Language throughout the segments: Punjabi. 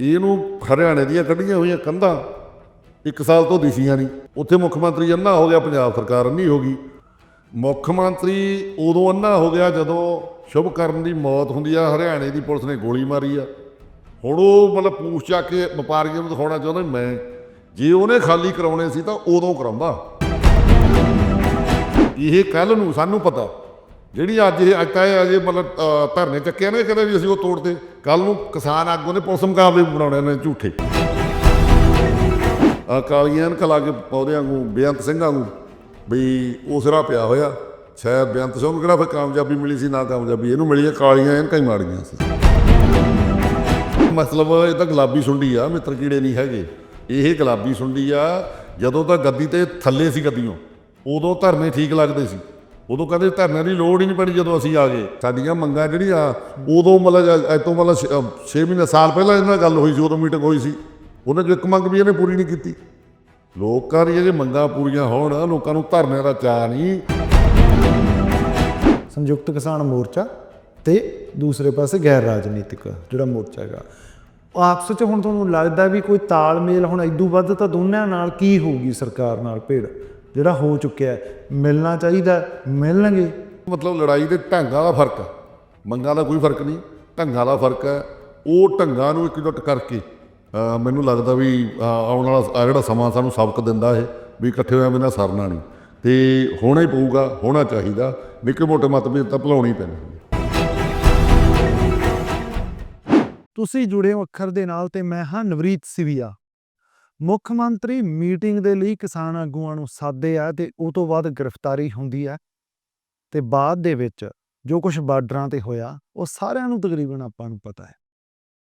ਇਹਨੂੰ ਹਰਿਆਣੇ ਦੀਆਂ ਕੱਢੀਆਂ ਹੋਈਆਂ ਕੰਧਾਂ ਇੱਕ ਸਾਲ ਤੋਂ ਦਿਸੀਆਂ ਨਹੀਂ। ਉੱਥੇ ਮੁੱਖ ਮੰਤਰੀ ਅੰਨਾ ਹੋ ਗਿਆ, ਪੰਜਾਬ ਸਰਕਾਰ ਅੰਨੀ ਹੋ ਗਈ। ਮੁੱਖ ਮੰਤਰੀ ਉਦੋਂ ਅੰਨਾ ਹੋ ਗਿਆ ਜਦੋਂ ਸ਼ੁਭਕਰਨ ਦੀ ਮੌਤ ਹੁੰਦੀ ਆ, ਹਰਿਆਣੇ ਦੀ ਪੁਲਿਸ ਨੇ ਗੋਲੀ ਮਾਰੀ ਆ। ਹੁਣ ਉਹ ਮਤਲਬ ਪੂਛ ਚੱਕ ਕੇ ਵਪਾਰੀਆਂ ਨੂੰ ਦਿਖਾਉਣਾ ਚਾਹੁੰਦਾ ਮੈਂ, ਜੇ ਉਹਨੇ ਖਾਲੀ ਕਰਾਉਣੇ ਸੀ ਤਾਂ ਉਦੋਂ ਕਰਾਉਂਦਾ। ਇਹ ਕੱਲ ਨੂੰ ਸਾਨੂੰ ਪਤਾ। ਜਿਹੜੀ ਅੱਜ ਇਹ ਅੱਜ ਤਾਂ ਇਹ ਅਜੇ ਮਤਲਬ ਅ, ਧਰਨੇ ਚੱਕਿਆ ਨੇ ਕਦੇ ਵੀ ਅਸੀਂ ਉਹ ਤੋੜਦੇ ਕੱਲ ਨੂੰ ਕਿਸਾਨ ਆਗੂ ਨੇ ਪੁਲਿਸ ਮੁਕਾਬਲੇ ਵੀ ਬਣਾਉਣੇ ਨੇ ਝੂਠੇ। ਆ ਕਾਲੀਆਂ ਕਲਾ ਕੇ ਪੌਦਿਆਂ ਨੂੰ ਬੇਅੰਤ ਸਿੰਘਾਂ ਨੂੰ ਵੀ ਉਸ ਰਾਹ ਪਿਆ ਹੋਇਆ। ਸ਼ਾਇਦ ਬੇਅੰਤ ਸਿੰਘ ਨੂੰ ਕਿਹੜਾ ਫਿਰ ਕਾਮਯਾਬੀ ਮਿਲੀ ਸੀ ਨਾ ਕਾਮਯਾਬੀ। ਇਹਨੂੰ ਮਿਲੀ ਆ ਕਾਲੀਆਂ ਐਨਕਾਂ ਹੀ ਮਾੜੀਆਂ ਸੀ। ਮਤਲਬ ਇਹ ਤਾਂ ਗੁਲਾਬੀ ਸੁੰਡੀ ਆ ਮਿੱਤਰ ਕੀੜੇ ਨਹੀਂ ਹੈਗੇ। ਇਹ ਗੁਲਾਬੀ ਸੁੰਡੀ ਆ ਜਦੋਂ ਤਾਂ ਗੱਦੀ ਤੇ ਥੱਲੇ ਸੀ ਗੱਦੀਓਂ ਉਦੋਂ ਧਰਨੇ ਠੀਕ ਲੱਗਦੇ ਸੀ। ਉਦੋਂ ਕਹਿੰਦੇ ਧਰਨੇ ਦੀ ਲੋੜ ਹੀ ਨਹੀਂ ਪੜੀ ਜਦੋਂ ਅਸੀਂ ਆ ਗਏ। ਸਾਡੀਆਂ ਮੰਗਾਂ ਜਿਹੜੀਆਂ, ਉਦੋਂ ਮਤਲਬ ਅੱਜ ਤੋਂ ਮਤਲਬ 6 ਮਹੀਨੇ, ਸਾਲ ਪਹਿਲਾਂ ਇਹਨਾਂ ਨਾਲ ਗੱਲ ਹੋਈ ਸੀ, ਉਦੋਂ ਮੀਟਿੰਗ ਹੋਈ ਸੀ। ਉਹਨਾਂ ਚੋਂ ਇੱਕ ਮੰਗ ਵੀ ਇਹਨੇ ਪੂਰੀ ਨਹੀਂ ਕੀਤੀ। ਲੋਕਾਂ ਦੀਆਂ ਜੇ ਮੰਗਾਂ ਪੂਰੀਆਂ ਹੋਣ, ਲੋਕਾਂ ਨੂੰ ਧਰਨੇ ਦਾ ਚਾਅ ਨਹੀਂ। ਸੰਯੁਕਤ ਕਿਸਾਨ ਮੋਰਚਾ ਤੇ ਦੂਸਰੇ ਪਾਸੇ ਗੈਰ ਰਾਜਨੀਤਿਕ ਜਿਹੜਾ ਮੋਰਚਾ ਹੈਗਾ। ਆਪਸ ਵਿੱਚ ਹੁਣ ਤੁਹਾਨੂੰ ਲੱਗਦਾ ਵੀ ਕੋਈ ਤਾਲਮੇਲ, ਹੁਣ ਇਦੋਂ ਵੱਧ ਤਾਂ ਦੋਨਾਂ ਨਾਲ ਕੀ ਹੋਊਗੀ ਸਰਕਾਰ ਨਾਲ ਭੇੜ ਜਿਹੜਾ ਹੋ ਚੁੱਕਿਆ ਹੈ ਮਿਲਣਾ ਚਾਹੀਦਾ ਮਿਲਣਗੇ। ਮਤਲਬ ਲੜਾਈ ਦੇ ਢੰਗਾਂ ਦਾ ਫ਼ਰਕ ਆ ਮੰਗਾਂ ਦਾ ਕੋਈ ਫ਼ਰਕ ਨਹੀਂ ਢੰਗਾਂ ਦਾ ਫ਼ਰਕ ਹੈ। ਉਹ ਢੰਗਾਂ ਨੂੰ ਇਕਜੁੱਟ ਕਰਕੇ ਮੈਨੂੰ ਲੱਗਦਾ ਵੀ ਆਉਣ ਵਾਲਾ ਜਿਹੜਾ ਸਮਾਂ ਸਾਨੂੰ ਸਬਕ ਦਿੰਦਾ ਹੈ ਵੀ ਇਕੱਠੇ ਹੋਇਆ ਬਿਨਾਂ ਸਰਨਾ ਨਹੀਂ। ਤੇ ਹੋਣਾ ਹੀ ਪਊਗਾ ਹੋਣਾ ਚਾਹੀਦਾ। ਨਿੱਕੇ ਮੋਟੇ ਮਤਭੇਦ ਤਾਂ ਭੁਲਾਉਣੀ ਪੈਣੇ ਤੁਸੀਂ ਜੁੜੇ ਹੋ ਅੱਖਰ ਦੇ ਨਾਲ ਤੇ ਮੈਂ ਹਾਂ ਨਵਰੀਤ ਸਿਵੀਆ। ਮੁੱਖ ਮੰਤਰੀ ਮੀਟਿੰਗ ਦੇ ਲਈ ਕਿਸਾਨ ਆਗੂਆਂ ਨੂੰ ਸਾਦੇ ਆ ਤੇ ਉਹ ਤੋਂ ਬਾਅਦ ਗ੍ਰਿਫਤਾਰੀ ਹੁੰਦੀ ਹੈ ਤੇ ਬਾਅਦ ਦੇ ਵਿੱਚ ਜੋ ਕੁਝ ਬਾਰਡਰਾਂ ਤੇ ਹੋਇਆ, ਉਹ ਸਾਰਿਆਂ ਨੂੰ ਤਕਰੀਬਨ ਆਪਾਂ ਨੂੰ ਪਤਾ ਹੈ।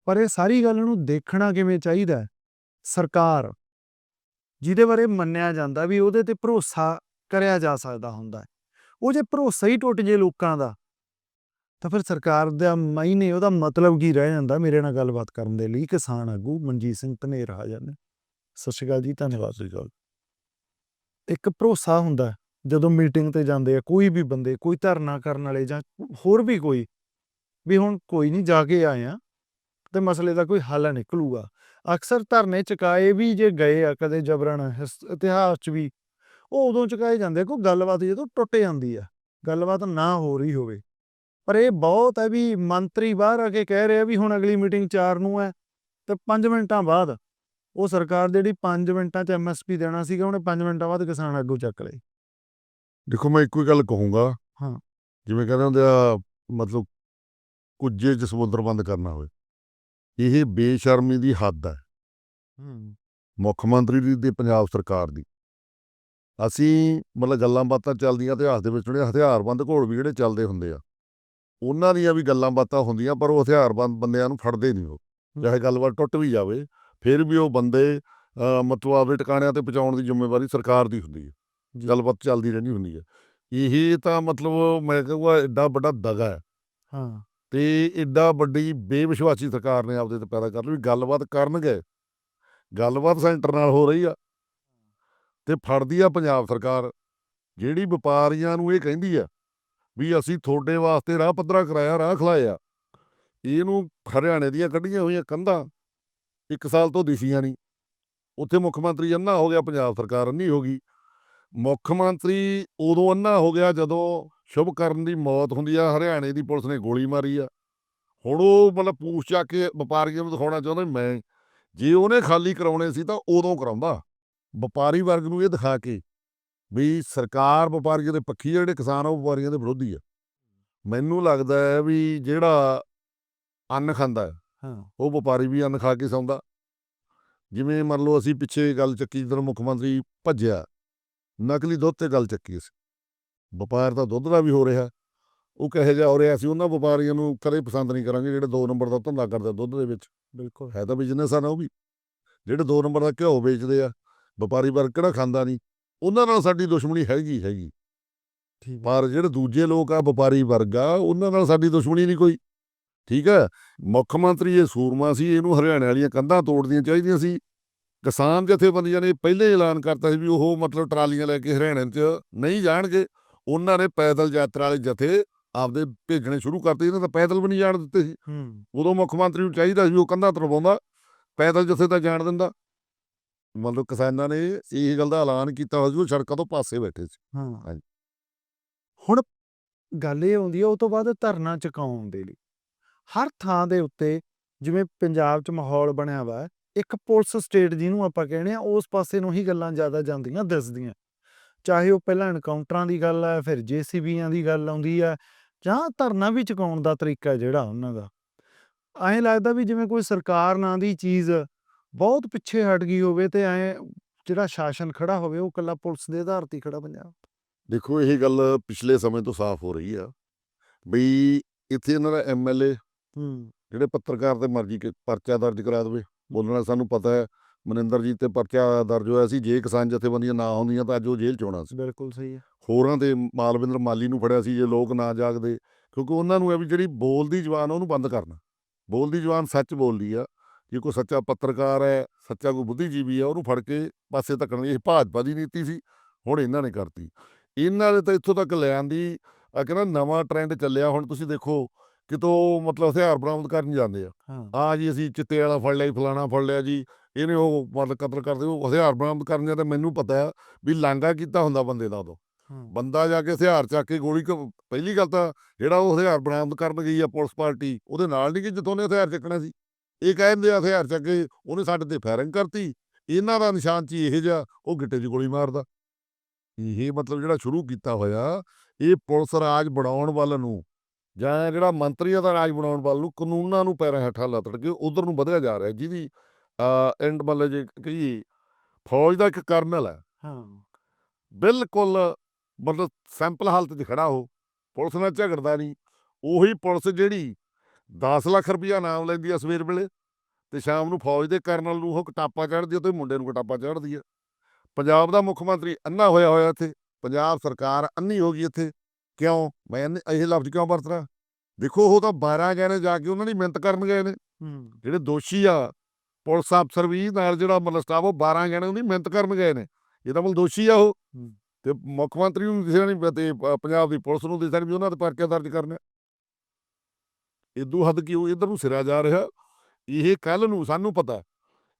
ਪਰ ਇਹ ਸਾਰੀ ਗੱਲ ਨੂੰ ਦੇਖਣਾ ਕਿਵੇਂ ਚਾਹੀਦਾ ਹੈ? ਸਰਕਾਰ ਜਿਹਦੇ ਬਾਰੇ ਮੰਨਿਆ ਜਾਂਦਾ ਵੀ ਉਹਦੇ ਤੇ ਭਰੋਸਾ ਕਰਿਆ ਜਾ ਸਕਦਾ ਹੁੰਦਾ ਹੈ। ਉਹ ਜੇ ਭਰੋਸਾ ਹੀ ਟੁੱਟ ਜੇ ਲੋਕਾਂ ਦਾ, ਤਾਂ ਫਿਰ ਸਰਕਾਰ ਦਾ ਮਾਇਨੇ, ਉਹਦਾ ਮਤਲਬ ਕੀ ਰਹਿ ਜਾਂਦਾ ਮੇਰੇ ਨਾਲ ਗੱਲਬਾਤ ਕਰਨ ਦੇ ਲਈ? ਕਿਸਾਨ ਆਗੂ ਮਨਜੀਤ ਸਿੰਘ ਧਨੇਰ ਆ ਨੇ। ਸਤਿ ਸ਼੍ਰੀ ਅਕਾਲ ਜੀ ਧੰਨਵਾਦ ਜੀ ਇੱਕ ਭਰੋਸਾ ਹੁੰਦਾ ਜਦੋਂ ਮੀਟਿੰਗ ਤੇ ਜਾਂਦੇ ਆ ਕੋਈ ਵੀ ਬੰਦੇ ਕੋਈ ਧਰਨਾ ਕਰਨ ਵਾਲੇ ਜਾਂ ਹੋਰ ਵੀ ਕੋਈ ਵੀ ਹੁਣ ਕੋਈ ਨਹੀਂ ਜਾ ਕੇ ਆਏ ਆ ਤੇ ਮਸਲੇ ਦਾ ਕੋਈ ਹੱਲ ਨਿਕਲੂਗਾ। ਅਕਸਰ ਧਰਨੇ ਚੁਕਾਏ ਵੀ ਜੇ ਗਏ ਆ ਕਦੇ ਜਬਰਨ ਹਿਸ- ਇਤਿਹਾਸ 'ਚ ਵੀ ਉਹ ਉਦੋਂ ਚੁਕਾਏ ਜਾਂਦੇ ਆ, ਕੋਈ ਗੱਲਬਾਤ ਜਦੋਂ ਟੁੱਟ ਜਾਂਦੀ ਆ ਗੱਲਬਾਤ ਨਾ ਹੋ ਰਹੀ ਹੋਵੇ। ਪਰ ਇਹ ਬਹੁਤ ਹੈ ਵੀ ਮੰਤਰੀ ਬਾਹਰ ਆ ਕੇ ਕਹਿ ਰਿਹਾ ਵੀ ਹੁਣ ਅਗਲੀ ਮੀਟਿੰਗ 4 ਨੂੰ ਹੈ ਤੇ 5 ਮਿੰਟਾਂ ਬਾਅਦ ਉਹ ਸਰਕਾਰ ਜਿਹੜੀ 5 ਮਿੰਟਾਂ 'ਚ ਐਮਐਸਪੀ ਦੇਣਾ ਸੀਗਾ ਉਹਨੇ 5 ਮਿੰਟਾਂ ਬਾਅਦ ਕਿਸਾਨ ਆਗੂ ਚੱਕ ਲਏ। ਦੇਖੋ ਮੈਂ ਇੱਕੋ ਹੀ ਗੱਲ ਕਹੂੰਗਾ। ਹਾਂ। ਜਿਵੇਂ ਕਹਿੰਦੇ ਹੁੰਦੇ ਆ ਮਤਲਬ ਕੁਝੇ ਚ ਸਮੁੰਦਰ ਬੰਦ ਕਰਨਾ ਹੋਵੇ। ਇਹ ਬੇਸ਼ਰਮੀ ਦੀ ਹੱਦ ਹੈ। ਹੂੰ। ਮੁੱਖ ਮੰਤਰੀ ਦੀ ਤੇ ਪੰਜਾਬ ਸਰਕਾਰ ਦੀ। ਅਸੀਂ ਮਤਲਬ ਗੱਲਾਂ ਬਾਤਾਂ ਚੱਲਦੀਆਂ ਇਤਿਹਾਸ ਦੇ ਵਿੱਚ ਜਿਹੜੇ ਹਥਿਆਰਬੰਦ ਘੋੜ ਵੀ ਜਿਹੜੇ ਚੱਲਦੇ ਹੁੰਦੇ ਆ ਉਹਨਾਂ ਦੀਆਂ ਵੀ ਗੱਲਾਂ ਬਾਤਾਂ ਹੁੰਦੀਆਂ ਪਰ ਉਹ ਹਥਿਆਰਬੰਦ ਬੰਦਿਆਂ ਨੂੰ ਫੜਦੇ ਨਹੀਂ ਉਹ। ਚਾਹੇ ਗੱਲਬਾਤ ਟੁੱਟ ਵੀ ਜਾਵੇ ਫਿਰ ਵੀ ਉਹ ਬੰਦੇ ਮਤਲਬ ਆਪਦੇ ਟਿਕਾਣਿਆਂ ਤੇ ਪਹੁੰਚਾਉਣ ਦੀ ਜ਼ਿੰਮੇਵਾਰੀ ਸਰਕਾਰ ਦੀ ਹੁੰਦੀ ਹੈ। ਗੱਲਬਾਤ ਚੱਲਦੀ ਰਹਿੰਦੀ ਹੁੰਦੀ ਹੈ। ਇਹ ਤਾਂ ਮਤਲਬ ਮੈਂ ਕਹੂੰਗਾ ਐਡਾ ਵੱਡਾ ਦਗਾ ਹੈ। ਹਾਂ। ਤੇ ਐਡਾ ਵੱਡੀ ਬੇਵਿਸ਼ਵਾਸੀ ਸਰਕਾਰ ਨੇ ਆਪਦੇ ਤੇ ਪੈਦਾ ਕਰ ਲਈ ਵੀ ਗੱਲਬਾਤ ਕਰਨਗੇ। ਗੱਲਬਾਤ ਸੈਂਟਰ ਨਾਲ ਹੋ ਰਹੀ ਆ। ਤੇ ਫੜਦੀ ਆ ਪੰਜਾਬ ਸਰਕਾਰ। ਜਿਹੜੀ ਵਪਾਰੀਆਂ ਨੂੰ ਇਹ ਕਹਿੰਦੀ ਆ ਵੀ ਅਸੀਂ ਤੁਹਾਡੇ ਵਾਸਤੇ ਰਾਹ ਪੱਧਰਾ ਕਰਾਇਆ ਰਾਹ ਖਲਾਇਆ। ਇਹਨੂੰ ਹਰਿਆਣੇ ਦੀਆਂ ਕੱਢੀਆਂ ਹੋਈਆਂ ਕੰਧਾਂ। ਇੱਕ ਸਾਲ ਤੋਂ ਦਿਸੀਆਂ ਨਹੀਂ। ਉੱਥੇ ਮੁੱਖ ਮੰਤਰੀ ਅੰਨਾ ਹੋ ਗਿਆ ਪੰਜਾਬ ਸਰਕਾਰ ਅੰਨੀ ਹੋ ਗਈ। ਮੁੱਖ ਮੰਤਰੀ ਉਦੋਂ ਅੰਨਾ ਹੋ ਗਿਆ ਜਦੋਂ ਸ਼ੁਭਕਰਨ ਦੀ ਮੌਤ ਹੁੰਦੀ ਆ ਹਰਿਆਣੇ ਦੀ ਪੁਲਿਸ ਨੇ ਗੋਲੀ ਮਾਰੀ ਆ। ਹੁਣ ਉਹ ਮਤਲਬ ਪੂਛ ਚੱਕ ਕੇ ਵਪਾਰੀਆਂ ਨੂੰ ਦਿਖਾਉਣਾ ਚਾਹੁੰਦਾ ਮੈਂ ਜੇ ਉਹਨੇ ਖਾਲੀ ਕਰਾਉਣੇ ਸੀ ਤਾਂ ਉਦੋਂ ਕਰਾਉਂਦਾ। ਵਪਾਰੀ ਵਰਗ ਨੂੰ ਇਹ ਦਿਖਾ ਕੇ ਵੀ ਸਰਕਾਰ ਵਪਾਰੀਆਂ ਦੇ ਪੱਖੀ ਆ, ਜਿਹੜੇ ਕਿਸਾਨ ਆ ਉਹ ਵਪਾਰੀਆਂ ਦੇ ਵਿਰੋਧੀ ਆ। ਮੈਨੂੰ ਲੱਗਦਾ ਹੈ ਵੀ ਜਿਹੜਾ ਅੰਨ ਖਾਂਦਾ ਉਹ ਵਪਾਰੀ ਵੀ ਅੰਨ ਖਾ ਕੇ ਸੌਂਦਾ। ਜਿਵੇਂ ਮੰਨ ਲਓ ਅਸੀਂ ਪਿੱਛੇ ਗੱਲ ਚੱਕੀ ਜਦੋਂ ਮੁੱਖ ਮੰਤਰੀ ਭੱਜਿਆ ਨਕਲੀ ਦੁੱਧ ਤੇ ਗੱਲ ਚੱਕੀ ਸੀ ਵਪਾਰ ਤਾਂ ਦੁੱਧ ਦਾ ਵੀ ਹੋ ਰਿਹਾ। ਉਹ ਕਹੇ ਜਾ ਹੋ ਰਿਹਾ ਸੀ ਉਹਨਾਂ ਵਪਾਰੀਆਂ ਨੂੰ ਕਦੇ ਪਸੰਦ ਨਹੀਂ ਕਰਾਂਗੇ ਜਿਹੜੇ 2 ਨੰਬਰ ਦਾ ਧੰਦਾ ਕਰਦੇ ਦੁੱਧ ਦੇ ਵਿੱਚ। ਬਿਲਕੁਲ। ਹੈ ਤਾਂ ਬਿਜ਼ਨਸ ਆ ਨਾ ਉਹ ਵੀ। ਜਿਹੜੇ 2 ਨੰਬਰ ਦਾ ਘਿਓ ਵੇਚਦੇ ਆ ਵਪਾਰੀ ਵਰਗ ਕਿਹੜਾ ਖਾਂਦਾ ਨਹੀਂ ਉਹਨਾਂ ਨਾਲ ਸਾਡੀ ਦੁਸ਼ਮਣੀ ਹੈਗੀ ਹੈਗੀ। ਠੀਕ ਹੈ। ਪਰ ਜਿਹੜੇ ਦੂਜੇ ਲੋਕ ਆ ਵਪਾਰੀ ਵਰਗ ਆ ਉਹਨਾਂ ਨਾਲ ਸਾਡੀ ਦੁਸ਼ਮਣੀ ਨਹੀਂ ਕੋਈ। ਠੀਕ ਹੈ? ਮੁੱਖ ਮੰਤਰੀ ਇਹ ਸੂਰਮਾ ਸੀ ਇਹਨੂੰ ਹਰਿਆਣੇ ਵਾਲੀਆਂ ਕੰਧਾਂ ਤੋੜਦੀਆਂ ਚਾਹੀਦੀਆਂ ਸੀ। ਕਿਸਾਨ ਜਥੇਬੰਦੀਆਂ ਨੇ ਪਹਿਲੇ ਐਲਾਨ ਕਰਤਾ ਸੀ ਵੀ ਉਹ ਮਤਲਬ ਟਰਾਲੀਆਂ ਲੈ ਕੇ ਹਰਿਆਣੇ 'ਚ ਨਹੀਂ ਜਾਣਗੇ। ਉਹਨਾਂ ਨੇ ਪੈਦਲ ਯਾਤਰਾ ਵਾਲੇ ਜਥੇ ਆਪਦੇ ਭੇਜਣੇ ਸ਼ੁਰੂ ਕਰਤੇ ਇਹਨਾਂ ਤਾਂ ਪੈਦਲ ਵੀ ਨਹੀਂ ਜਾਣ ਦਿੱਤੇ ਸੀ। ਉਦੋਂ ਮੁੱਖ ਮੰਤਰੀ ਨੂੰ ਚਾਹੀਦਾ ਸੀ ਉਹ ਕੰਧਾਂ ਤਰਵਾਉਂਦਾ ਪੈਦਲ ਜਥੇ ਤਾਂ ਜਾਣ ਦਿੰਦਾ। ਮਤਲਬ ਕਿਸਾਨਾਂ ਨੇ ਇਹ ਗੱਲ ਦਾ ਐਲਾਨ ਕੀਤਾ ਹੋਇਆ ਸੀ ਉਹ ਸੜਕਾਂ ਤੋਂ ਪਾਸੇ ਬੈਠੇ ਸੀ। ਹਾਂ। ਹੁਣ ਗੱਲ ਇਹ ਆਉਂਦੀ ਹੈ ਉਹ ਤੋਂ ਬਾਅਦ ਧਰਨਾ ਚੁਕਾਉਣ ਦੇ ਲਈ ਹਰ ਥਾਂ ਦੇ ਉੱਤੇ ਜਿਵੇਂ ਪੰਜਾਬ 'ਚ ਮਾਹੌਲ ਬਣਿਆ ਵਾ, ਇੱਕ ਪੁਲਿਸ ਸਟੇਟ ਜਿਹਨੂੰ ਆਪਾਂ ਕਹਿੰਦੇ ਆ ਉਸ ਪਾਸੇ ਨੂੰ ਹੀ ਗੱਲਾਂ ਜ਼ਿਆਦਾ ਜਾਂਦੀਆਂ, ਦਿਸਦੀਆਂ। ਚਾਹੇ ਉਹ ਪਹਿਲਾਂ ਐਨਕਾਊਂਟਰਾਂ ਦੀ ਗੱਲ ਹੈ ਫਿਰ ਜੇਸੀਬੀਆਂ ਦੀ ਗੱਲ ਆਉਂਦੀ ਹੈ ਜਾਂ ਧਰਨਾ ਵੀ ਚੁਕਾਉਣ ਦਾ ਤਰੀਕਾ ਜਿਹੜਾ ਉਹਨਾਂ ਦਾ। ਐਂ ਲੱਗਦਾ ਵੀ ਜਿਵੇਂ ਕੋਈ ਸਰਕਾਰ ਨਾਂ ਦੀ ਚੀਜ਼ ਬਹੁਤ ਪਿੱਛੇ ਹਟ ਗਈ ਹੋਵੇ ਤੇ ਐਂ ਜਿਹੜਾ ਸ਼ਾਸਨ ਖੜਾ ਹੋਵੇ, ਉਹ ਇਕੱਲਾ ਪੁਲਿਸ ਦੇ ਆਧਾਰ ਤੇ ਖੜਾ ਪੰਜਾਬ। ਦੇਖੋ, ਇਹ ਗੱਲ ਪਿਛਲੇ ਸਮੇਂ ਤੋਂ ਸਾਫ਼ ਹੋ ਰਹੀ ਆ, ਬਈ ਇੱਥੇ ਇਹਨਾਂ ਦਾ ਐਮਐਲਏ ਹੂੰ। ਜਿਹੜੇ ਪੱਤਰਕਾਰ ਤੇ ਮਰਜ਼ੀ ਕਿ ਪਰਚਾ ਦਰਜ ਕਰਾ ਦੇਵੇ। ਬੋਲਣਾ ਸਾਨੂੰ ਪਤਾ ਹੈ ਮਨਿੰਦਰਜੀਤ ਤੇ ਪਰਚਾ ਦਰਜ ਹੋਇਆ ਸੀ ਜੇ ਕਿਸਾਨ ਜਥੇਬੰਦੀਆਂ ਨਾ ਹੁੰਦੀਆਂ ਤਾਂ ਅੱਜ ਉਹ ਜੇਲ੍ਹ ਚ ਹੋਣਾ ਸੀ। ਬਿਲਕੁਲ ਸਹੀ ਹੈ। ਹੋਰਾਂ ਤੇ ਮਾਲਵਿੰਦਰ ਮਾਲੀ ਨੂੰ ਫੜਿਆ ਸੀ ਜੇ ਲੋਕ ਨਾ ਜਾਗਦੇ ਕਿਉਂਕਿ ਉਹਨਾਂ ਨੂੰ ਇਹ ਵੀ ਜਿਹੜੀ ਬੋਲਦੀ ਜ਼ੁਬਾਨ ਆ ਉਹਨੂੰ ਬੰਦ ਕਰਨਾ। ਬੋਲਦੀ ਜ਼ੁਬਾਨ ਸੱਚ ਬੋਲਦੀ ਆ ਜੇ ਕੋਈ ਸੱਚਾ ਪੱਤਰਕਾਰ ਹੈ ਸੱਚਾ ਕੋਈ ਬੁੱਧੀਜੀਵੀ ਆ ਉਹਨੂੰ ਫੜ ਕੇ ਪਾਸੇ ਧੱਕਣ ਇਹ ਭਾਜਪਾ ਦੀ ਨੀਤੀ ਸੀ ਹੁਣ ਇਹਨਾਂ ਨੇ ਕਰਤੀ। ਇਹਨਾਂ ਨੇ ਤਾਂ ਇੱਥੋਂ ਤੱਕ ਲੈ ਆਂਦੀ ਆ ਕਹਿੰਦਾ ਨਵਾਂ ਟ੍ਰੈਂਡ ਚੱਲਿਆ ਹੁਣ ਤੁਸੀਂ ਦੇਖੋ ਕਿਤੋਂ ਮਤਲਬ ਹਥਿਆਰ ਬਰਾਮਦ ਕਰਨ ਜਾਂਦੇ ਆ। ਹਾਂ। ਆ ਜੀ ਅਸੀਂ ਚਿੱਟੇ ਵਾਲਾ ਫੜ ਲਿਆ ਜੀ, ਫਲਾਣਾ ਫੜ ਲਿਆ ਜੀ ਇਹਨੇ ਉਹ ਮਤਲਬ ਕਤਲ ਕਰਦੇ ਉਹ ਹਥਿਆਰ ਬਰਾਮਦ ਕਰਨ ਜਾਂ ਤਾਂ ਮੈਨੂੰ ਪਤਾ ਆ ਵੀ ਲਾਂਗਾ ਕੀਤਾ ਹੁੰਦਾ ਬੰਦੇ ਦਾ ਉਦੋਂ। ਹਾਂ। ਬੰਦਾ ਜਾ ਕੇ ਹਥਿਆਰ ਚੱਕ ਕੇ ਗੋਲੀ ਕ- ਪਹਿਲੀ ਗੱਲ ਤਾਂ ਜਿਹੜਾ ਉਹ ਹਥਿਆਰ ਬਰਾਮਦ ਕਰਨ ਗਈ ਆ ਪੁਲਿਸ ਪਾਰਟੀ ਉਹਦੇ ਨਾਲ ਨਹੀਂ ਕਿ ਜਿੱਥੋਂ ਉਹਨੇ ਹਥਿਆਰ ਚੱਕਣਾ ਸੀ। ਇਹ ਕਹਿੰਦੇ ਆ ਹਥਿਆਰ ਚੱਕ ਕੇ ਉਹਨੇ ਸਾਡੇ ਤੇ ਫਾਇਰਿੰਗ ਕਰਤੀ ਇਹਨਾਂ ਦਾ ਨਿਸ਼ਾਨ ਚ ਇਹ ਜਿਹਾ ਉਹ ਗਿੱਟੇ 'ਚ ਗੋਲੀ ਮਾਰਦਾ। ਇਹ ਮਤਲਬ ਜਿਹੜਾ ਸ਼ੁਰੂ ਕੀਤਾ ਹੋਇਆ ਇਹ ਪੁਲਿਸ ਰਾਜ ਬਣਾਉਣ ਵੱਲ ਨੂੰ ਜਾਂ ਜਿਹੜਾ ਮੰਤਰੀਆਂ ਦਾ ਰਾਜ ਬਣਾਉਣ ਵੱਲ ਨੂੰ ਕਾਨੂੰਨਾਂ ਨੂੰ ਪੈਰਾਂ ਹੇਠਾਂ ਲੱਤੜ ਕੇ ਉਧਰ ਨੂੰ ਵਧਿਆ ਜਾ ਰਿਹਾ ਜਿਹਦੀ ਐਂਡ ਮਤਲਬ ਜੇ ਕਹੀਏ ਫੌਜ ਦਾ ਇੱਕ ਕਰਨਲ ਹੈ। ਹਾਂ। ਬਿਲਕੁਲ ਮਤਲਬ ਸੈਂਪਲ ਹਾਲਤ 'ਚ ਖੜਾ ਹੋ ਪੁਲਿਸ ਨਾਲ ਝਗੜਦਾ ਨਹੀਂ। ਉਹੀ ਪੁਲਿਸ ਜਿਹੜੀ 10 ਲੱਖ ਰੁਪਇਆ ਨਾਮ ਲੈਂਦੀ ਆ ਸਵੇਰ ਵੇਲੇ ਤੇ ਸ਼ਾਮ ਨੂੰ ਫੌਜ ਦੇ ਕਰਨਲ ਨੂੰ ਉਹ ਕਟਾਪਾ ਚੜ੍ਹਦੀ ਤੇ ਮੁੰਡੇ ਨੂੰ ਕਟਾਪਾ ਚੜ੍ਹਦੀ ਆ। ਪੰਜਾਬ ਦਾ ਮੁੱਖ ਮੰਤਰੀ ਅੰਨਾ ਹੋਇਆ ਹੋਇਆ ਇੱਥੇ ਪੰਜਾਬ ਸਰਕਾਰ ਅੰਨੀ ਹੋ ਗਈ ਇੱਥੇ। ਕਿਉਂ? ਮੈਂ ਇਹ ਲਫ਼ਜ਼ ਕਿਉਂ ਵਰਤ ਰਿਹਾ? ਦੇਖੋ ਉਹ ਤਾਂ 12 ਗਏ ਨੇ ਜਾ ਕੇ ਉਹਨਾਂ ਦੀ ਮਿਹਨਤ ਕਰਨ ਗਏ ਨੇ। ਜਿਹੜੇ ਦੋਸ਼ੀ ਆ ਪੁਲਿਸ ਅਫਸਰ ਵੀ ਨਾਲ ਜਿਹੜਾ ਮਤਲਬ ਸਟਾਫ ਉਹ 12 ਜਣੇ ਉਹਦੀ ਮਿਹਨਤ ਕਰਨ ਗਏ ਨੇ। ਇਹ ਤਾਂ ਮਤਲਬ ਦੋਸ਼ੀ ਆ ਉਹ। ਤੇ ਮੁੱਖ ਮੰਤਰੀ ਨੂੰ ਦਿਸਿਆ ਨਹੀਂ ਤੇ ਪੰਜਾਬ ਦੀ ਪੁਲਿਸ ਨੂੰ ਦਿਸਿਆ ਨੀ ਵੀ ਉਹਨਾਂ ਤੇ ਪਰਚਾ ਦਰਜ ਕਰਨਾ। ਇਦੋਂ ਹੱਦ ਕਿਉਂ ਇਧਰ ਨੂੰ ਸਿਰਾ ਜਾ ਰਿਹਾ। ਇਹ ਕੱਲ ਨੂੰ ਸਾਨੂੰ ਪਤਾ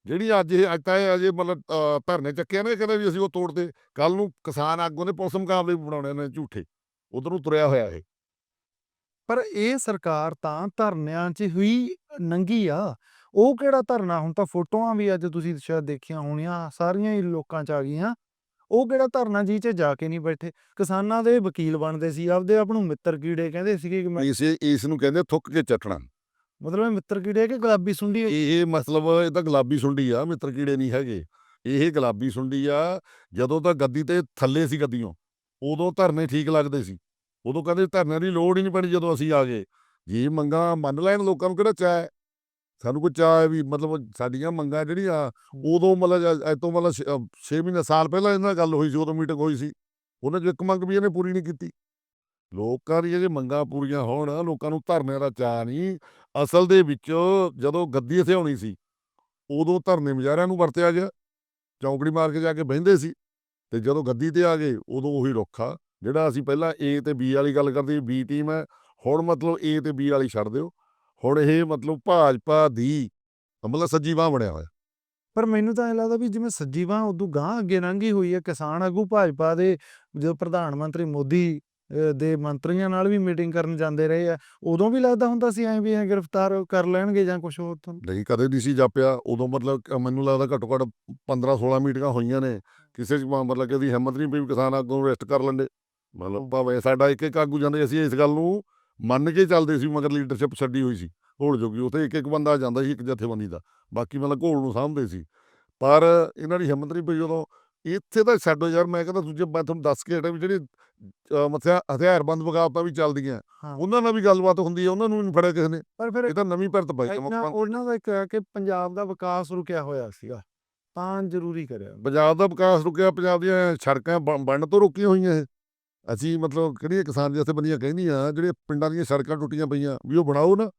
ਜਿਹੜੀ ਅੱਜ ਇਹ ਅੱਜ ਤਾਂ ਅਜੇ ਮਤਲਬ ਧਰਨੇ ਚੱਕਿਆ ਨੇ ਕਹਿੰਦੇ ਵੀ ਅਸੀਂ ਉਹ ਤੋੜਦੇ। ਕੱਲ ਨੂੰ ਕਿਸਾਨ ਆਗੂ ਨੇ ਪੁਲਿਸ ਮੁਕਾਬਲੇ ਵੀ ਬਣਾਉਣੇ ਨੇ ਝੂਠੇ। ਉਧਰ ਨੂੰ ਤੁਰਿਆ ਹੋਇਆ ਇਹ। ਪਰ ਇਹ ਸਰਕਾਰ ਤਾਂ ਧਰਨਿਆਂ 'ਚ ਹੀ ਨੰਗੀ ਆ। ਉਹ ਕਿਹੜਾ ਧਰਨਾ? ਹੁਣ ਤਾਂ ਫੋਟੋਆਂ ਵੀ ਅੱਜ ਤੁਸੀਂ ਸ਼ਾਇਦ ਦੇਖੀਆਂ ਹੋਣੀਆਂ ਸਾਰੀਆਂ ਹੀ ਲੋਕਾਂ 'ਚ ਆ ਗਈਆਂ। ਉਹ ਕਿਹੜਾ ਧਰਨਾ ਜੀ 'ਚ ਜਾ ਕੇ ਨਹੀਂ ਬੈਠੇ? ਕਿਸਾਨਾਂ ਦੇ ਵਕੀਲ ਬਣਦੇ ਸੀ ਆਪਦੇ ਆਪ ਨੂੰ ਮਿੱਤਰ ਕੀੜੇ ਕਹਿੰਦੇ ਸੀਗੇ ਕਿ ਮੈਂ ਇਸੇ ਇਸ ਨੂੰ ਕਹਿੰਦੇ ਥੁੱਕ ਕੇ ਚੱਟਣਾ। ਮਤਲਬ ਇਹ ਮਿੱਤਰ ਕੀੜੇ ਕਿ ਗੁਲਾਬੀ ਸੁੰਡੀ ਇਹ ਮਤਲਬ ਇਹ ਤਾਂ ਗੁਲਾਬੀ ਸੁੰਡੀ ਆ ਮਿੱਤਰ ਕੀੜੇ ਨਹੀਂ ਹੈਗੇ। ਇਹ ਗੁਲਾਬੀ ਸੁੰਡੀ ਆ ਜਦੋਂ ਤਾਂ ਗੱਦੀ ਤੇ ਥੱਲੇ ਸੀ ਗੱਦੀਓਂ ਉਦੋਂ ਧਰਨੇ ਠੀਕ ਲੱਗਦੇ ਸੀ। ਉਦੋਂ ਕਹਿੰਦੇ ਧਰਨੇ ਦੀ ਲੋੜ ਹੀ ਨਹੀਂ ਪੈਣੀ ਜਦੋਂ ਅਸੀਂ ਆ ਗਏ। ਜੀ ਮੰਗਾਂ ਮੰਨ ਲੈਣ ਲੋਕਾਂ ਨੂੰ ਕਿਹੜਾ ਚਾਹ? ਸਾਨੂੰ ਕੋਈ ਚਾਹ ਵੀ ਮਤਲਬ ਸਾਡੀਆਂ ਮੰਗਾਂ ਜਿਹੜੀਆਂ ਉਦੋਂ ਮਤਲਬ ਅੱਜ- ਤੋਂ ਮਤਲਬ 6 ਮਹੀਨੇ ਸਾਲ ਪਹਿਲਾਂ ਇਹਨਾਂ ਨਾਲ ਗੱਲ ਹੋਈ ਸੀ ਉਦੋਂ ਮੀਟਿੰਗ ਹੋਈ ਸੀ। ਉਹਨਾਂ 'ਚ ਇੱਕ ਮੰਗ ਵੀ ਇਹਨੇ ਪੂਰੀ ਨਹੀਂ ਕੀਤੀ। ਲੋਕਾਂ ਦੀਆਂ ਜੇ ਮੰਗਾਂ ਪੂਰੀਆਂ ਹੋਣ ਲੋਕਾਂ ਨੂੰ ਧਰਨੇ ਦਾ ਚਾਹ ਨਹੀਂ। ਅਸਲ ਦੇ ਵਿੱਚ ਜਦੋਂ ਗੱਦੀ ਇੱਥੇ ਆਉਣੀ ਸੀ ਉਦੋਂ ਧਰਨੇ ਮੁਜ਼ਾਹਰਿਆਂ ਨੂੰ ਵਰਤਿਆ ਗਿਆ। ਚੌਂਕੜੀ ਮਾਰ ਕੇ ਜਾ ਕੇ ਬਹਿੰਦੇ ਸੀ। ਤੇ ਜਦੋਂ ਗੱਦੀ ਤੇ ਆ ਗਏ ਉਦੋਂ ਉਹੀ ਰੁੱਖਾ ਜਿਹੜਾ ਅਸੀਂ ਪਹਿਲਾਂ ਏ ਤੇ ਬੀ ਵਾਲੀ ਗੱਲ ਕਰਦੇ ਬੀ ਟੀਮ ਹੈ ਹੁਣ ਮਤਲਬ ਏ ਤੇ ਬੀ ਵਾਲੀ ਛੱਡ ਦਿਓ। ਹੁਣ ਇਹ ਮਤਲਬ ਭਾਜਪਾ ਦੀ ਮਤਲਬ ਸੱਜੀ ਬਾਂਹ ਬਣਿਆ ਹੋਇਆ। ਪਰ ਮੈਨੂੰ ਤਾਂ ਇਹ ਲੱਗਦਾ ਵੀ ਜਿਵੇਂ ਸੱਜੀ ਬਾਂਹ ਉਦੋਂ ਗਾਂ ਅੱਗੇ ਲੰਘੀ ਹੋਈ ਹੈ ਕਿਸਾਨ ਆਗੂ ਭਾਜਪਾ ਦੇ ਜਦੋਂ ਪ੍ਰਧਾਨ ਮੰਤਰੀ ਮੋਦੀ ਦੇ ਮੰਤਰੀਆਂ ਨਾਲ ਵੀ ਮੀਟਿੰਗ ਕਰਨ ਜਾਂਦੇ ਰਹੇ ਆ ਉਦੋਂ ਵੀ ਲੱਗਦਾ ਹੁੰਦਾ ਸੀ ਐਂ ਵੀ ਐਂ ਗ੍ਰਿਫਤਾਰ ਕਰ ਲੈਣਗੇ ਜਾਂ ਕੁਝ ਹੋਰ ਤੋਂ ਨਹੀਂ ਕਦੇ ਨਹੀਂ ਸੀ ਜਾਪਿਆ। ਉਦੋਂ ਮਤਲਬ ਮੈਨੂੰ ਲੱਗਦਾ ਘੱਟੋ ਘੱਟ 15 16 ਮੀਟਿੰਗਾਂ ਹੋਈਆਂ ਨੇ। ਕਿਸੇ ਚ ਮਤਲਬ ਕਿ ਉਹਦੀ ਹਿੰਮਤ ਨਹੀਂ ਪਈ ਕਿਸਾਨ ਆਗੂ ਨੂੰ ਅਰੈਸਟ ਕਰ ਲੈਂਦੇ। ਮਤਲਬ ਭਾਵੇਂ ਸਾਡਾ ਇੱਕ ਇੱਕ ਆਗੂ ਜਾਂਦੇ ਅਸੀਂ ਇਸ ਗੱਲ ਨੂੰ ਮੰਨ ਕੇ ਚੱਲਦੇ ਸੀ ਮਗਰ ਲੀਡਰਸ਼ਿਪ ਛੱਡੀ ਹੋਈ ਸੀ ਘੋਲ ਜੋਗੀ। ਉੱਥੇ ਇੱਕ ਇੱਕ ਬੰਦਾ ਜਾਂਦਾ ਸੀ ਇੱਕ ਜਥੇਬੰਦੀ ਦਾ। ਬਾਕੀ ਮਤਲਬ ਘੋਲ ਨੂੰ ਸਾਂਭਦੇ ਸੀ। ਪਰ ਇਹਨਾਂ ਦੀ ਹਿੰਮਤ ਨਹੀਂ ਪਈ ਉਦੋਂ। ਇੱਥੇ ਤਾਂ ਛੱਡੋ ਯਾਰ ਮੈਂ ਕਹਿੰਦਾ ਦੂਜੇ ਮੈਂ ਤੁਹਾਨੂੰ ਦੱਸ ਕੇ ਹਟਿਆ ਵੀ ਜਿਹੜੀ ਮਥਿਆ ਹਥਿਆਰਬੰਦ ਬਗਾਵਤਾਂ ਵੀ ਚੱਲਦੀਆਂ। ਉਹਨਾਂ ਨਾਲ ਵੀ ਗੱਲਬਾਤ ਹੁੰਦੀ ਹੈ ਉਹਨਾਂ ਨੂੰ ਵੀ ਨਹੀਂ ਫੜਿਆ ਕਿਸੇ ਨੇ। ਪਰ ਫਿਰ ਇਹ ਤਾਂ ਨਵੀਂ ਭਰਤ ਪਾਈ ਉਹਨਾਂ ਦਾ ਇੱਕ ਹੈ ਕਿ ਪੰਜਾਬ ਦਾ ਵਿਕਾਸ ਰੁਕਿਆ ਹੋਇਆ ਸੀਗਾ ਤਾਂ ਜ਼ਰੂਰੀ ਕਰਿਆ। ਪੰਜਾਬ ਦਾ ਵਿਕਾਸ ਰੁਕਿਆ ਪੰਜਾਬ ਦੀਆਂ ਸੜਕਾਂ ਬਣ- ਬਣਨ ਤੋਂ ਰੁਕੀਆਂ ਹੋਈਆਂ ਇਹ। ਅਸੀਂ ਮਤਲਬ ਕਿਹੜੀਆਂ ਕਿਸਾਨ ਜਥੇਬੰਦੀਆਂ ਕਹਿੰਦੀਆਂ ਜਿਹੜੇ ਪਿੰਡਾਂ ਦੀਆਂ ਸੜਕਾਂ ਟੁੱਟੀਆਂ ਪਈਆਂ ਵੀ ਉਹ ਬਣਾਓ ਨਾ।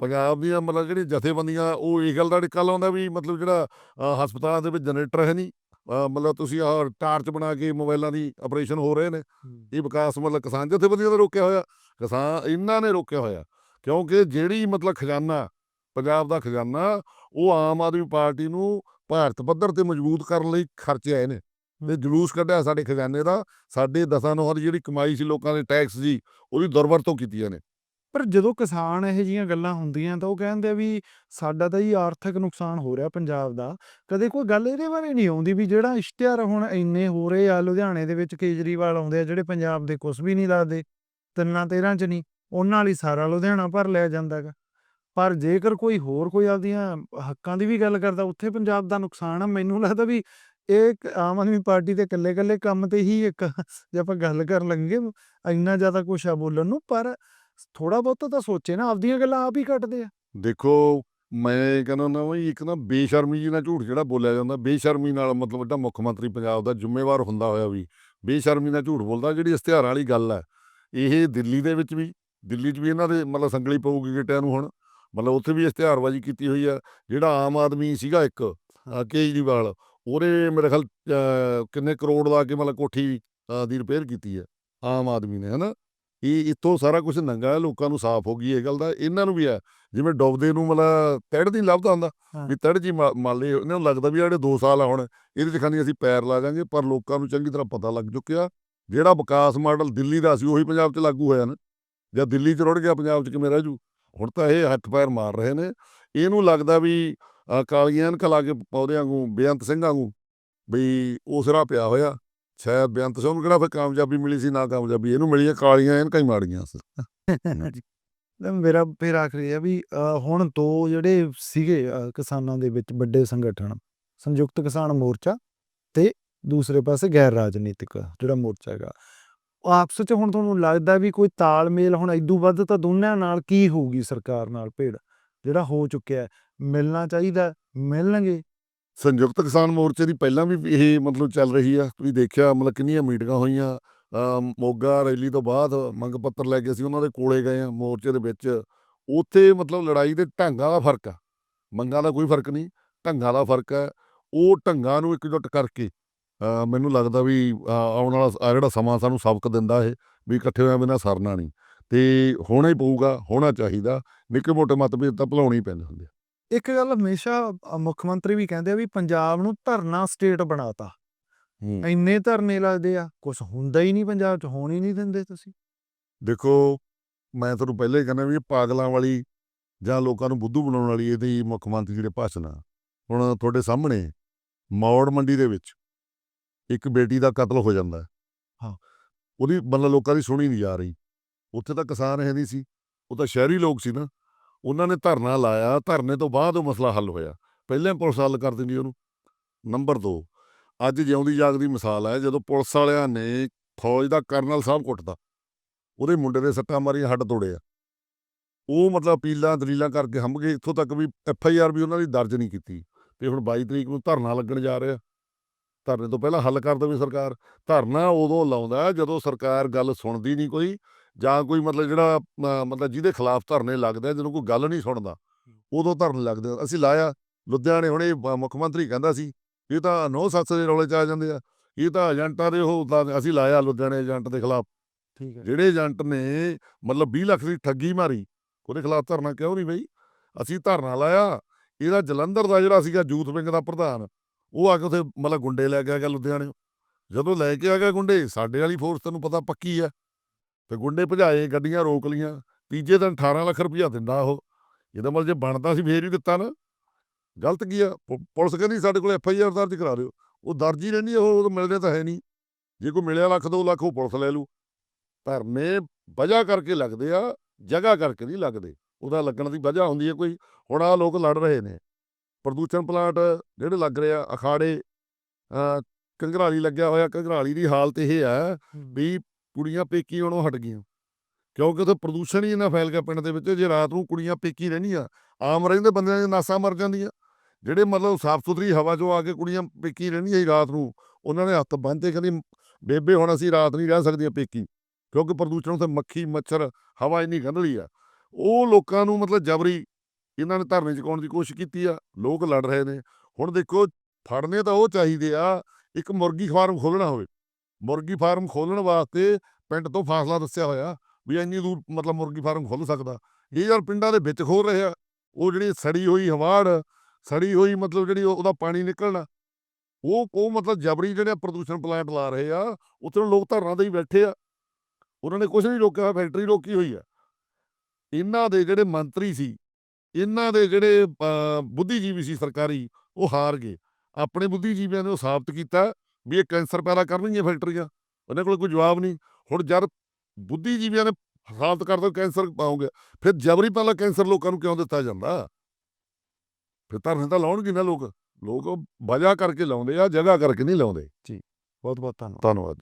ਪੰਜਾਬ ਦੀਆਂ ਮਤਲਬ ਜਿਹੜੀ ਜਥੇਬੰਦੀਆਂ ਉਹ ਇਹ ਗੱਲ ਦਾ ਟਿੱਕਾ ਲਾਉਂਦਾ ਵੀ ਮਤਲਬ ਜਿਹੜਾ ਹਸਪਤਾਲਾਂ ਦੇ ਵਿੱਚ ਜਨਰੇਟਰ ਹੈ ਨਹੀਂ। ਮਤਲਬ ਤੁਸੀਂ ਆਹ ਟਾਰਚ ਬਣਾ ਕੇ ਮੋਬਾਈਲਾਂ ਦੀ ਆਪਰੇਸ਼ਨ ਹੋ ਰਹੇ ਨੇ। ਇਹ ਵਿਕਾਸ ਮਤਲਬ ਕਿਸਾਨ ਜਥੇਬੰਦੀਆਂ ਦਾ ਰੋਕਿਆ ਹੋਇਆ। ਕਿਸਾਨ ਇਹਨਾਂ ਨੇ ਰੋਕਿਆ ਹੋਇਆ। ਕਿਉਂਕਿ ਜਿਹੜੀ ਮਤਲਬ ਖਜ਼ਾਨਾ ਪੰਜਾਬ ਦਾ ਖਜ਼ਾਨਾ ਉਹ ਆਮ ਆਦਮੀ ਪਾਰਟੀ ਨੂੰ ਭਾਰਤ ਪੱਧਰ ਤੇ ਮਜ਼ਬੂਤ ਕਰਨ ਲਈ ਖਰਚੇ ਆਏ ਨੇ। ਤੇ ਜਲੂਸ ਕੱਢਿਆ ਸਾਡੇ ਖਜ਼ਾਨੇ ਦਾ, ਸਾਡੇ ਦਸਾਂ ਨੌਹਾਂ ਜਿਹੜੀ ਕਮਾਈ ਸੀ ਲੋਕਾਂ ਦੇ ਟੈਕਸ ਸੀ ਉਹਦੀ ਦੁਰਵਰਤੋਂ ਕੀਤੀਆਂ ਨੇ। ਪਰ ਜਦੋਂ ਕਿਸਾਨ ਇਹੋ ਜਿਹੀਆਂ ਗੱਲਾਂ ਹੁੰਦੀਆਂ ਤਾਂ ਉਹ ਕਹਿੰਦੇ ਵੀ ਸਾਡਾ ਤਾਂ ਹੀ ਆਰਥਿਕ ਨੁਕਸਾਨ ਹੋ ਰਿਹਾ ਪੰਜਾਬ ਦਾ। ਕਦੇ ਕੋਈ ਗੱਲ ਇਹਦੇ ਬਾਰੇ ਨਹੀਂ ਆਉਂਦੀ ਵੀ ਜਿਹੜਾ ਇਸ਼ਤਿਹਾਰ ਹੁਣ ਇੰਨੇ ਹੋ ਰਹੇ ਆ, ਲੁਧਿਆਣੇ ਦੇ ਵਿੱਚ ਕੇਜਰੀਵਾਲ ਆਉਂਦੇ ਆ, ਜਿਹੜੇ ਪੰਜਾਬ ਦੇ ਕੁਝ ਵੀ ਨਹੀਂ ਦੱਸਦੇ, ਤਿੰਨਾਂ ਤੇਰਾਂ ਚ ਨਹੀਂ, ਉਹਨਾਂ ਲਈ ਸਾਰਾ ਲੁਧਿਆਣਾ ਭਰ ਲਿਆ ਜਾਂਦਾ ਗਾ। ਪਰ ਜੇਕਰ ਕੋਈ ਹੋਰ ਕੋਈ ਆਪਦੀਆਂ ਹੱਕਾਂ ਦੀ ਵੀ ਗੱਲ ਕਰਦਾ, ਉੱਥੇ ਪੰਜਾਬ ਦਾ ਨੁਕਸਾਨ ਆ, ਮੈਨੂੰ ਲੱਗਦਾ ਵੀ ਇਹ ਆਮ ਆਦਮੀ ਪਾਰਟੀ ਦੇ ਇਕੱਲੇ ਇਕੱਲੇ ਕੰਮ ਤੇ ਹੀ ਇੱਕ ਜੇ ਆਪਾਂ ਗੱਲ ਕਰਨ ਲੱਗੇ ਇੰਨਾ ਜ਼ਿਆਦਾ ਕੁਛ ਆ ਬੋਲਣ ਨੂੰ, ਪਰ ਥੋੜਾ ਬਹੁਤਾ ਤਾਂ ਸੋਚੇ ਨਾ, ਆਪਦੀਆਂ ਗੱਲਾਂ ਆਪ ਹੀ ਕੱਟਦੇ ਆ। ਦੇਖੋ, ਮੈਂ ਕਹਿੰਦਾ ਹੁੰਦਾ ਵੀ ਇੱਕ ਨਾ ਬੇਸ਼ਰਮੀ ਜੀ ਨਾਲ ਝੂਠ ਜਿਹੜਾ ਬੋਲਿਆ ਜਾਂਦਾ, ਬੇਸ਼ਰਮੀ ਨਾਲ ਮਤਲਬ ਜਿਹੜਾ ਮੁੱਖ ਮੰਤਰੀ ਪੰਜਾਬ ਦਾ ਜ਼ਿੰਮੇਵਾਰ ਹੁੰਦਾ ਹੋਇਆ ਵੀ, ਬੇਸ਼ਰਮੀ ਨਾਲ ਝੂਠ ਬੋਲਦਾ, ਜਿਹੜੀ ਇਸ਼ਤਿਹਾਰਾਂ ਵਾਲੀ ਗੱਲ ਹੈ ਇਹ ਦਿੱਲੀ ਦੇ ਵਿੱਚ ਵੀ, ਦਿੱਲੀ 'ਚ ਵੀ ਇਹਨਾਂ ਦੇ ਮਤਲਬ ਸੰਗਲੀ ਪਊਗੀ ਗਿੱਟਿਆਂ ਨੂੰ ਹੁਣ, ਮਤਲਬ ਉੱਥੇ ਵੀ ਇਸ਼ਤਿਹਾਰਬਾਜ਼ੀ ਕੀਤੀ ਹੋਈ ਆ, ਜਿਹੜਾ ਆਮ ਆਦਮੀ ਸੀਗਾ ਇੱਕ ਕੇਜਰੀਵਾਲ ਉਹਨੇ ਮੇਰੇ ਖਿਆਲ ਕਿੰਨੇ ਕਰੋੜ ਲਾ ਕੇ ਮਤਲਬ ਕੋਠੀ ਦੀ ਰਿਪੇਅਰ ਕੀਤੀ ਹੈ ਆਮ ਆਦਮੀ ਨੇ ਹਨਾ? ਇਹ ਇੱਥੋਂ ਸਾਰਾ ਕੁਝ ਨੰਗਾ ਲੋਕਾਂ ਨੂੰ ਸਾਫ਼ ਹੋ ਗਈ ਇਹ ਗੱਲ ਦਾ ਇਹਨਾਂ ਨੂੰ ਵੀ ਹੈ। ਜਿਵੇਂ ਡੁੱਬਦੇ ਨੂੰ ਮਤਲਬ ਤੜ ਨਹੀਂ ਲੱਭਦਾ ਹੁੰਦਾ। ਵੀ ਤੜ ਜੀ ਮੰਨ ਇਹਨਾਂ ਨੂੰ ਲੱਗਦਾ ਵੀ ਜਿਹੜੇ 2 ਸਾਲ ਆ ਹੁਣ ਇਹਦੇ 'ਚ ਖਾਨੀ ਅਸੀਂ ਪੈਰ ਲਾ ਜਾਾਂਗੇ ਪਰ ਲੋਕਾਂ ਨੂੰ ਚੰਗੀ ਤਰ੍ਹਾਂ ਪਤਾ ਲੱਗ ਚੁੱਕਿਆ ਜਿਹੜਾ ਵਿਕਾਸ ਮਾਡਲ ਦਿੱਲੀ ਦਾ ਸੀ ਉਹੀ ਪੰਜਾਬ 'ਚ ਲਾਗੂ ਹੋਇਆ ਨਾ। ਜਾਂ ਦਿੱਲੀ 'ਚ ਰੁੜ ਗਿਆ ਪੰਜਾਬ 'ਚ ਕਿਵੇਂ ਰਹਿ ਜੂ? ਹੁਣ ਤਾਂ ਇਹ ਹੱਥ ਪੈਰ ਮਾਰ ਰਹੇ ਨੇ। ਇਹਨੂੰ ਲੱਗਦਾ ਵੀ ਕਾਲੀਆਂ ਐਨਕਾਂ ਲਾ ਕੇ ਪੌਦੇ ਵਾਂਗੂ, ਬੇਅੰਤ ਸਿੰਘ ਵਾਂਗੂ ਵੀ ਉਹ ਸਿਰਾ ਪਿਆ ਹੋਇਆ। ਸ਼ਾਇਦ ਬੇਅੰਤ ਸਿੰਘ ਨੂੰ ਕਿਹੜਾ ਫਿਰ ਕਾਮਯਾਬੀ ਮਿਲੀ ਸੀ, ਨਾ ਕਾਮਯਾਬੀ, ਇਹਨੂੰ ਮਿਲੀ ਹੈ ਕਾਲੀਆਂ ਐਨਕਾਂ ਹੀ ਮਾੜੀਆਂ ਸੀ। ਮੇਰਾ ਫਿਰ ਆਖਰੀ ਆ ਵੀ ਹੁਣ ਦੋ ਜਿਹੜੇ ਸੀਗੇ ਕਿਸਾਨਾਂ ਦੇ ਵਿੱਚ ਵੱਡੇ ਸੰਗਠਨ, ਸੰਯੁਕਤ ਕਿਸਾਨ ਮੋਰਚਾ ਤੇ ਦੂਸਰੇ ਪਾਸੇ ਗੈਰ ਰਾਜਨੀਤਿਕ ਜਿਹੜਾ ਮੋਰਚਾ ਹੈਗਾ। ਆਪਸ ਚ ਹੁਣ ਤੁਹਾਨੂੰ ਲੱਗਦਾ ਵੀ ਕੋਈ ਤਾਲਮੇਲ ਹੁਣ ਇਦੋਂ ਵੱਧ ਤਾਂ ਦੋਨਾਂ ਨਾਲ ਕੀ ਹੋਊਗੀ ਸਰਕਾਰ ਨਾਲ ਭੇੜ ਜਿਹੜਾ ਹੋ ਚੁੱਕਿਆ ਮਿਲਣਾ ਚਾਹੀਦਾ ਮਿਲਣਗੇ। ਸੰਯੁਕਤ ਕਿਸਾਨ ਮੋਰਚੇ ਦੀ ਪਹਿਲਾਂ ਵੀ ਇਹ ਮਤਲਬ ਚੱਲ ਰਹੀ ਆ, ਤੁਸੀਂ ਦੇਖਿਆ ਮਤਲਬ ਕਿੰਨੀਆਂ ਮੀਟਿੰਗਾਂ ਹੋਈਆਂ ਮੋਗਾ ਰੈਲੀ ਤੋਂ ਬਾਅਦ ਮੰਗ ਪੱਤਰ ਲੈ ਕੇ ਅਸੀਂ ਉਹਨਾਂ ਦੇ ਕੋਲੇ ਗਏ ਆ ਮੋਰਚੇ ਦੇ ਵਿੱਚ। ਉੱਥੇ ਮਤਲਬ ਲੜਾਈ ਦੇ ਢੰਗਾਂ ਦਾ ਫ਼ਰਕ ਆ, ਮੰਗਾਂ ਦਾ ਕੋਈ ਫ਼ਰਕ ਨਹੀਂ, ਢੰਗਾਂ ਦਾ ਫ਼ਰਕ ਹੈ ਉਹ ਢੰਗਾਂ ਨੂੰ ਇਕਜੁੱਟ ਕਰਕੇ ਮੈਨੂੰ ਲੱਗਦਾ ਵੀ ਆਉਣ ਵਾਲਾ ਜਿਹੜਾ ਸਮਾਂ ਸਾਨੂੰ ਸਬਕ ਦਿੰਦਾ ਇਹ, ਵੀ ਇਕੱਠੇ ਹੋਇਆ ਬਿਨਾਂ ਸਰਨਾ ਨਹੀਂ। ਤੇ ਹੋਣਾ ਹੀ ਪਊਗਾ, ਹੋਣਾ ਚਾਹੀਦਾ, ਨਿੱਕੇ ਮੋਟੇ ਮਤਭੇਦ ਤਾਂ ਭੁਲਾਉਣੇ ਹੀ ਪੈਂਦੇ ਹੁੰਦੇ ਆ। ਇੱਕ ਗੱਲ ਹਮੇਸ਼ਾ ਅ, ਮੁੱਖ ਮੰਤਰੀ ਵੀ ਕਹਿੰਦੇ ਆ ਵੀ ਪੰਜਾਬ ਨੂੰ ਧਰਨਾ ਸਟੇਟ ਬਣਾਤਾ। ਇੰਨੇ ਧਰਨੇ ਲੱਗਦੇ ਆ ਕੁਝ ਹੁੰਦਾ ਹੀ ਨਹੀਂ ਪੰਜਾਬ 'ਚ ਹੋਣ ਹੀ ਨਹੀਂ ਦਿੰਦੇ ਤੁਸੀਂ। ਦੇਖੋ ਮੈਂ ਤੁਹਾਨੂੰ ਪਹਿਲਾਂ ਹੀ ਕਹਿੰਦਾ ਵੀ ਇਹ ਪਾਗਲਾਂ ਵਾਲੀ ਜਾਂ ਲੋਕਾਂ ਨੂੰ ਬੁੱਧੂ ਬਣਾਉਣ ਵਾਲੀ ਇਹਦੀ ਮੁੱਖ ਮੰਤਰੀ ਜਿਹੜੇ ਭਾਸ਼ਣ ਆ। ਹੁਣ ਤੁਹਾਡੇ ਸਾਹਮਣੇ ਮੌੜ ਮੰਡੀ ਦੇ ਵਿੱਚ ਇੱਕ ਬੇਟੀ ਦਾ ਕਤਲ ਹੋ ਜਾਂਦਾ। ਹੈ। ਹਾਂ। ਉਹਦੀ ਮਤਲਬ ਲੋਕਾਂ ਦੀ ਸੁਣੀ ਨਹੀਂ ਜਾ ਰਹੀ। ਉੱਥੇ ਤਾਂ ਕਿਸਾਨ ਹੈ ਨਹੀਂ ਸੀ ਉਹ ਤਾਂ ਸ਼ਹਿਰੀ ਲੋਕ ਸੀ ਨਾ। ਉਹਨਾਂ ਨੇ ਧਰਨਾ ਲਾਇਆ, ਧਰਨੇ ਤੋਂ ਬਾਅਦ ਉਹ ਮਸਲਾ ਹੱਲ ਹੋਇਆ। ਪਹਿਲਾਂ ਪੁਲਿਸ ਹੱਲ ਕਰ ਦਿੰਦੀ ਉਹਨੂੰ। ਨੰਬਰ 2 ਅੱਜ ਜਿਉਂਦੀ ਜਾਗਦੀ ਮਿਸਾਲ ਹੈ, ਜਦੋਂ ਪੁਲਿਸ ਵਾਲਿਆਂ ਨੇ ਫੌਜ ਦਾ ਕਰਨਲ ਸਾਹਿਬ ਕੁੱਟਦਾ ਉਹਦੇ ਮੁੰਡੇ ਦੇ ਸੱਟਾਂ ਮਾਰੀਆਂ, ਹੱਡ ਤੋੜੇ ਆ। ਉਹ ਮਤਲਬ ਅਪੀਲਾਂ, ਦਲੀਲਾਂ ਕਰਕੇ ਹੰਭ ਗਏ। ਇੱਥੋਂ ਤੱਕ ਵੀ ਐਫ ਆਈ ਆਰ ਵੀ ਉਹਨਾਂ ਦੀ ਦਰਜ ਨਹੀਂ ਕੀਤੀ। ਤੇ ਹੁਣ 22 ਤਰੀਕ ਨੂੰ ਧਰਨਾ ਲੱਗਣ ਜਾ ਰਿਹਾ। ਧਰਨੇ ਤੋਂ ਪਹਿਲਾਂ ਹੱਲ ਕਰ ਦੇਵੇ ਸਰਕਾਰ। ਧਰਨਾ ਉਦੋਂ ਲਾਉਂਦਾ ਜਦੋਂ ਸਰਕਾਰ ਗੱਲ ਸੁਣਦੀ ਨਹੀਂ ਕੋਈ ਜਾਂ ਕੋਈ ਮਤਲਬ ਜਿਹੜਾ ਮਤਲਬ ਜਿਹਦੇ ਖਿਲਾਫ ਧਰਨੇ ਲੱਗਦੇ ਆ ਜਦੋਂ ਕੋਈ ਗੱਲ ਨਹੀਂ ਸੁਣਦਾ ਉਦੋਂ ਧਰਨੇ ਲੱਗਦੇ। ਅਸੀਂ ਲਾਇਆ ਲੁਧਿਆਣੇ ਹੁਣ ਮੁੱਖ ਮੰਤਰੀ ਕਹਿੰਦਾ ਸੀ ਇਹ ਤਾਂ ਨੌ ਸੱਸ ਦੇ ਰੌਲੇ ਚ ਆ ਜਾਂਦੇ ਆ ਇਹ ਤਾਂ ਏਜੰਟਾਂ ਦੇ ਉਹ ਤਾਂ ਅਸੀਂ ਲਾਇਆ ਲੁਧਿਆਣੇ ਏਜੰਟ ਦੇ ਖਿਲਾਫ। ਠੀਕ ਹੈ। ਜਿਹੜੇ ਏਜੰਟ ਨੇ ਮਤਲਬ 20 ਲੱਖ ਦੀ ਠੱਗੀ ਮਾਰੀ ਉਹਦੇ ਖਿਲਾਫ ਧਰਨਾ ਕਿਉਂ ਨਹੀਂ ਬਈ? ਅਸੀਂ ਧਰਨਾ ਲਾਇਆ ਇਹਦਾ ਜਲੰਧਰ ਦਾ ਜਿਹੜਾ ਸੀਗਾ ਯੂਥ ਵਿੰਗ ਦਾ ਪ੍ਰਧਾਨ ਉਹ ਆ ਕੇ ਉੱਥੇ ਮਤਲਬ ਗੁੰਡੇ ਲੈ ਕੇ ਆ ਗਿਆ ਲੁਧਿਆਣੇ। ਜਦੋਂ ਲੈ ਕੇ ਆ ਗਿਆ ਗੁੰਡੇ ਸਾਡੇ ਵਾਲੀ ਫੋਰਸ ਤੈਨੂੰ ਪਤਾ ਪੱਕੀ ਆ। ਤੇ ਗੁੰਡੇ ਭਜਾਏ ਗੱਡੀਆਂ ਰੋਕ ਲੀਆਂ ਤੀਜੇ ਦਿਨ 18 ਲੱਖ ਰੁਪਇਆ ਦਿੰਦਾ ਉਹ। ਇਹਦਾ ਮਤਲਬ ਜੇ ਬਣਦਾ ਸੀ ਫੇਰ ਹੀ ਦਿੱਤਾ ਨਾ। ਗਲਤ ਕੀ ਆ? ਪੁਲਿਸ ਕਹਿੰਦੀ ਸਾਡੇ ਕੋਲ ਐਫ ਆਈ ਆਰ ਦਰਜ ਕਰਾ ਦਿਓ। ਉਹ ਦਰਜ ਹੀ ਰਹਿੰਦੀ ਆ, ਉਹ ਮਿਲਦੇ ਤਾਂ ਹੈ ਨਹੀਂ। ਜੇ ਕੋਈ ਮਿਲਿਆ ਲੱਖ ਦੋ ਲੱਖ ਉਹ ਪੁਲਿਸ ਲੈ ਲੂ ਧਰਨੇ ਵਜ੍ਹਾ ਕਰਕੇ ਲੱਗਦੇ ਆ ਜਗ੍ਹਾ ਕਰਕੇ ਨਹੀਂ ਲੱਗਦੇ। ਉਹਦਾ ਲੱਗਣ ਦੀ ਵਜ੍ਹਾ ਹੁੰਦੀ ਹੈ ਕੋਈ। ਹੁਣ ਆ ਲੋਕ ਲੜ ਰਹੇ ਨੇ। ਪ੍ਰਦੂਸ਼ਣ ਪਲਾਂਟ ਜਿਹੜੇ ਲੱਗ ਰਹੇ ਆ ਅਖਾੜੇ ਕੰਗਰਾਲੀ ਲੱਗਿਆ ਹੋਇਆ। ਕੰਗਰਾਲੀ ਦੀ ਹਾਲਤ ਇਹ ਹੈ। ਵੀ ਕੁੜੀਆਂ ਪੇਕੀ ਆਉਣੋਂ ਹਟ ਗਈਆਂ। ਕਿਉਂਕਿ ਉੱਥੇ ਪ੍ਰਦੂਸ਼ਣ ਹੀ ਇੰਨਾ ਫੈਲ ਗਿਆ ਪਿੰਡ ਦੇ ਵਿੱਚ ਜੇ ਰਾਤ ਨੂੰ ਕੁੜੀਆਂ ਪੇਕੀ ਰਹਿੰਦੀਆਂ, ਆਮ ਰਹਿੰਦੇ ਬੰਦਿਆਂ ਦੀਆਂ ਨਾਸਾਂ ਮਰ ਜਾਂਦੀਆਂ। ਜਿਹੜੇ ਮਤਲਬ ਸਾਫ਼ ਸੁਥਰੀ ਹਵਾ 'ਚੋਂ ਆ ਕੇ ਕੁੜੀਆਂ ਪੇਕੀ ਰਹਿੰਦੀਆਂ ਸੀ ਰਾਤ ਨੂੰ, ਉਹਨਾਂ ਨੇ ਹੱਥ ਬੰਨ੍ਹਤੇ ਕਹਿੰਦੀ, ਬੇਬੇ, ਹੁਣ ਅਸੀਂ ਰਾਤ ਨਹੀਂ ਰਹਿ ਸਕਦੀਆਂ ਪੇਕੀ। ਕਿਉਂਕਿ ਪ੍ਰਦੂਸ਼ਣ ਉੱਥੇ ਮੱਖੀ, ਮੱਛਰ, ਹਵਾ ਇੰਨੀ ਗੰਧਲੀ ਆ। ਉਹ ਲੋਕਾਂ ਨੂੰ ਮਤਲਬ ਜਬਰੀ ਇਹਨਾਂ ਨੇ ਧਰਨੇ ਚੁਕਾਉਣ ਦੀ ਕੋਸ਼ਿਸ਼ ਕੀਤੀ ਆ, ਲੋਕ ਲੜ ਰਹੇ ਨੇ। ਹੁਣ ਦੇਖੋ, ਫੜਨੇ ਤਾਂ ਉਹ ਚਾਹੀਦੇ ਆ, ਇੱਕ ਮੁਰਗੀ ਫਾਰਮ ਖੋਲਣਾ ਹੋਵੇ। ਮੁਰਗੀ ਫਾਰਮ ਖੋਲਣ ਵਾਸਤੇ ਪਿੰਡ ਤੋਂ ਫਾਸਲਾ ਦੱਸਿਆ ਹੋਇਆ ਵੀ ਇੰਨੀ ਦੂਰ ਮਤਲਬ ਮੁਰਗੀ ਫਾਰਮ ਖੁੱਲ ਸਕਦਾ। ਇਹ ਯਾਰ ਪਿੰਡਾਂ ਦੇ ਵਿੱਚ ਖੋਲ ਰਹੇ। ਆ ਉਹ ਜਿਹੜੀ ਸੜੀ ਹੋਈ ਹਵਾੜ, ਸੜੀ ਹੋਈ ਮਤਲਬ ਜਿਹੜੀ ਉਹਦਾ ਪਾਣੀ ਨਿਕਲਣਾ। ਉਹ ਉਹ ਮਤਲਬ ਜਬਰੀ ਜਿਹੜੇ ਪ੍ਰਦੂਸ਼ਣ ਪਲਾਂਟ ਲਾ ਰਹੇ ਆ, ਉੱਥੇ ਲੋਕ ਧਰਨਾ ਤੇ ਹੀ ਬੈਠੇ ਆ। ਉਹਨਾਂ ਨੇ ਕੁਝ ਨਹੀਂ ਰੋਕਿਆ ਫੈਕਟਰੀ ਰੋਕੀ ਹੋਈ ਆ। ਇਹਨਾਂ ਦੇ ਜਿਹੜੇ ਮੰਤਰੀ ਸੀ, ਇਹਨਾਂ ਦੇ ਜਿਹੜੇ ਬੁੱਧੀਜੀਵੀ ਸੀ ਸਰਕਾਰੀ, ਉਹ ਹਾਰ ਗਏ। ਆਪਣੇ ਬੁੱਧੀਜੀਵੀਆਂ ਨੇ ਉਹ ਸਾਬਤ ਕੀਤਾ। ਵੀ ਇਹ ਕੈਂਸਰ ਪੈਦਾ ਕਰਨਗੀਆਂ ਫੈਕਟਰੀਆਂ। ਉਹਨਾਂ ਕੋਲ ਕੋਈ ਜਵਾਬ ਨਹੀਂ। ਹੁਣ ਜਦ ਬੁੱਧੀਜੀਵੀਆਂ ਨੇ ਸਾਬਤ ਕਰ ਦੋ ਕੈਂਸਰ ਪਾਉਂਗੇ। ਫਿਰ ਜਬਰੀ ਪਹਿਲਾਂ ਕੈਂਸਰ ਲੋਕਾਂ ਨੂੰ ਕਿਉਂ ਦਿੱਤਾ ਜਾਂਦਾ? ਫਿਰ ਤਾਂ ਲਾਉਣਗੇ ਨਾ ਲੋਕ। ਲੋਕ ਵਜ੍ਹਾ ਕਰਕੇ ਲਾਉਂਦੇ ਆ ਜਗ੍ਹਾ ਕਰਕੇ ਨਹੀਂ ਲਾਉਂਦੇ। ਬਹੁਤ ਬਹੁਤ ਧੰਨਵਾਦ। ਧੰਨਵਾਦ।